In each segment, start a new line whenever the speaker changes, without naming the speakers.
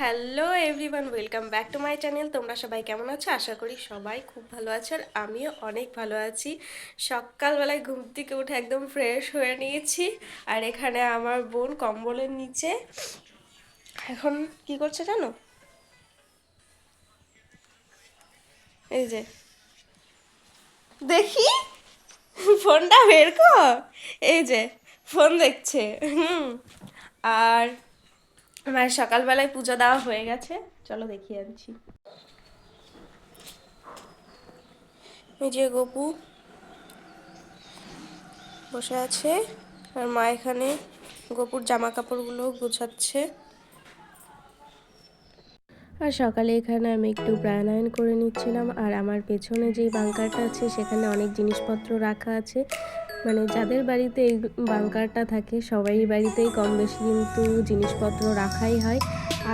Hello everyone, welcome back to my channel. তোমরা সবাই কেমন আছো? আশা করি সবাই খুব ভালো আছো আর আমিও অনেক ভালো আছি। সকালবেলায় ঘুম থেকে উঠে একদম ফ্রেশ হয়ে নিয়েছি আর এখানে আমার বোন কম্বলের নিচে। এখন কি করছে জানো? এই যে। দেখি। ফোনটা বের কর। এই যে, ফোন দেখছে। হুম। আর আমার সকালবেলায় পুজো দেওয়া হয়ে গেছে। চলো দেখিয়ে আনছি। এই যে গপু বসে আছে, আর মা এখানে গপুর জামা কাপড়গুলো গোছাচ্ছে। আর সকালে এখানে আমি একটু প্রাণায়াম করে নিচ্ছিলাম, আর আমার পেছনে যেই বাংকারটা আছে সেখানে অনেক জিনিসপত্র রাখা আছে। মানে যাদের বাড়িতে এই বাংকারটা থাকে, সবাই বাড়িতেই কম বেশি কিন্তু জিনিসপত্র রাখাই হয়।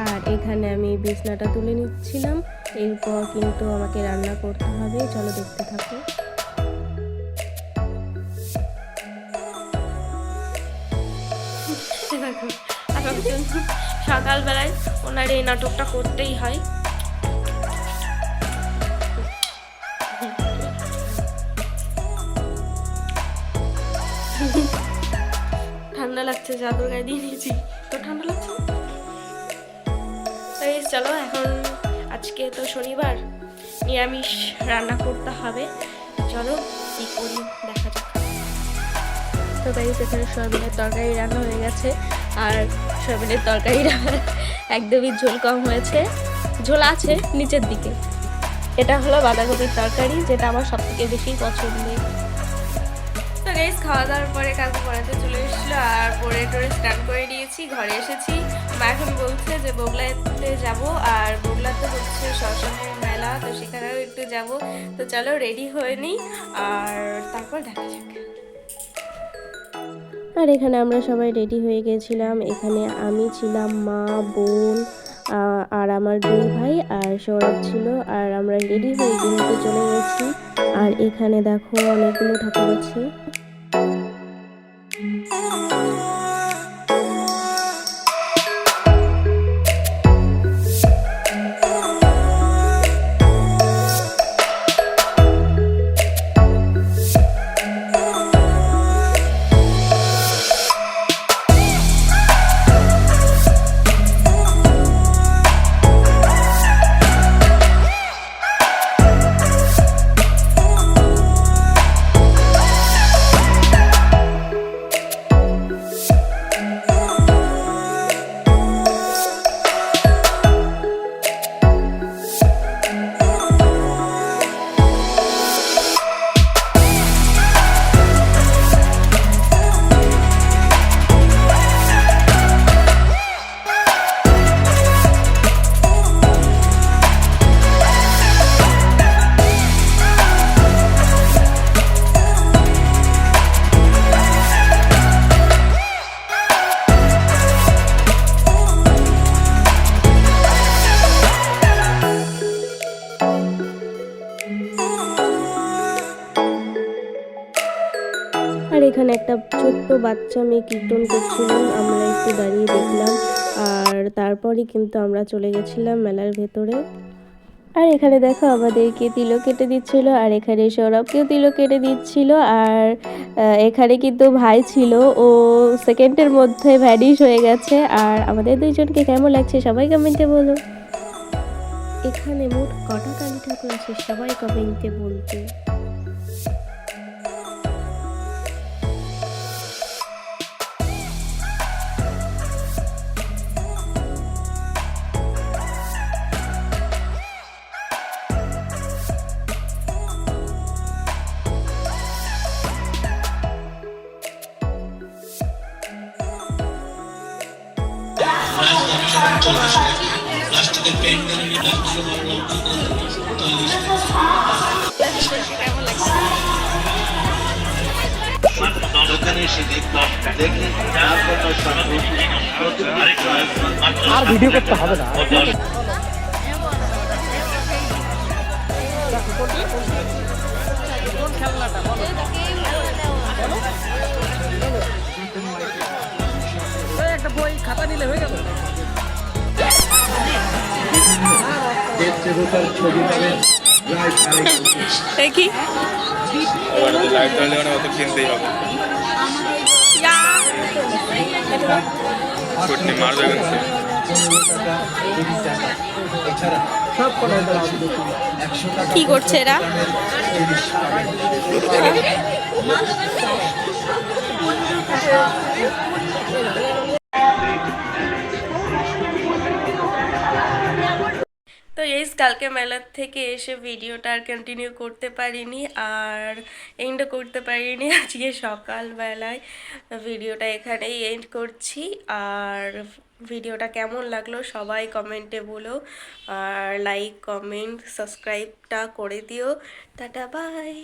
আর এখানে আমি বিছনাটা তুলে নিচ্ছিলাম। এরপর কিন্তু আমাকে রান্না করতে হবে। চলো দেখতে থাকো। সকালবেলায় ওনার এই নাটকটা করতেই হয়। ঠান্ডা লাগছে চাদর গায়ে দিয়ে নিয়েছি তো ঠান্ডা লাগছে? তাই চলো এখন আজকে তো শনিবার, নিরামিষ রান্না করতে হবে। চলো, কি করি, দেখা যাক। তো তাই এখানে সয়াবিনের তরকারি রান্না হয়ে গেছে। আর সয়াবিনের তরকারিটা একদমই ঝোল কম হয়েছে। ঝোল আছে নিচের দিকে। এটা হলো বাঁধাকপির তরকারি, যেটা আমার সব থেকে বেশি পছন্দের। তো গাইস খাওয়া দাওয়ার পরে কাকু পড়াতে চলে এসেছিল আর পরে টোরে স্নান করে নিয়েছি, ঘরে এসেছি। মা এখন বলছে যে বগলাতে যাব আর বগলাতে হচ্ছে শ্মশানের মেলা, তো সেখানেও একটু যাব। তো চলো রেডি হয়ে নিই আর তারপর দেখা যাক। আর এখানে আমরা সবাই রেডি হয়ে গেছিলাম। এখানে আমি ছিলাম মা, বোন আর আমার দুই ভাই আর সৌরভ ছিল, আর আমরা রেডি হয়ে কিন্তু চলে গেছি। আর এখানে দেখো অনেকগুলো ঠাকুর আছে। এখানে একটা ছোট্ট বাচ্চা মেয়ে কীর্তন করছিল, আমরা একটু দাঁড়িয়ে দেখলাম, আর তারপরই কিন্তু আমরা চলে গেছিলাম মেলার ভেতরে। আর এখানে দেখো আমাদেরকে তিলক কেটে দিচ্ছিল, আর এখানে সৌরভকেও তিলক কেটে দিচ্ছিল, আর এখানে কিন্তু ভাই ছিল, ও সেকেন্ডের মধ্যে ভ্যানিশ হয়ে গেছে, আর আমাদের দুইজনকে কেমন লাগছে সবাই কমেন্টে বলো। এখানে মোট কটা কালী ঠাকুর আছে সবাই কমেন্টে বলতে
প্লাস্টিকের প্যান্ডেল
আর ভিডিও করতে হবে না। একটা বই খাতা নিলে হয়ে গেল।
দেবতার ছবি পাবেন প্রায় সাড়ে
লাইট জ্বাললে মানে অত কিনতেই হবে ছুটি মারবে
কি করছে এরা? কালকে মেলার থেকে এসে ভিডিওটা আর কন্টিনিউ করতে পারিনি আর এন্ডও করতে পারিনি। আজকে সকালবেলায় ভিডিওটা এখানেই এন্ড করছি। আর ভিডিওটা কেমন লাগল সবাই কমেন্টে বলো। আর লাইক কমেন্ট সাবস্ক্রাইবটা করে দিও। Tata bye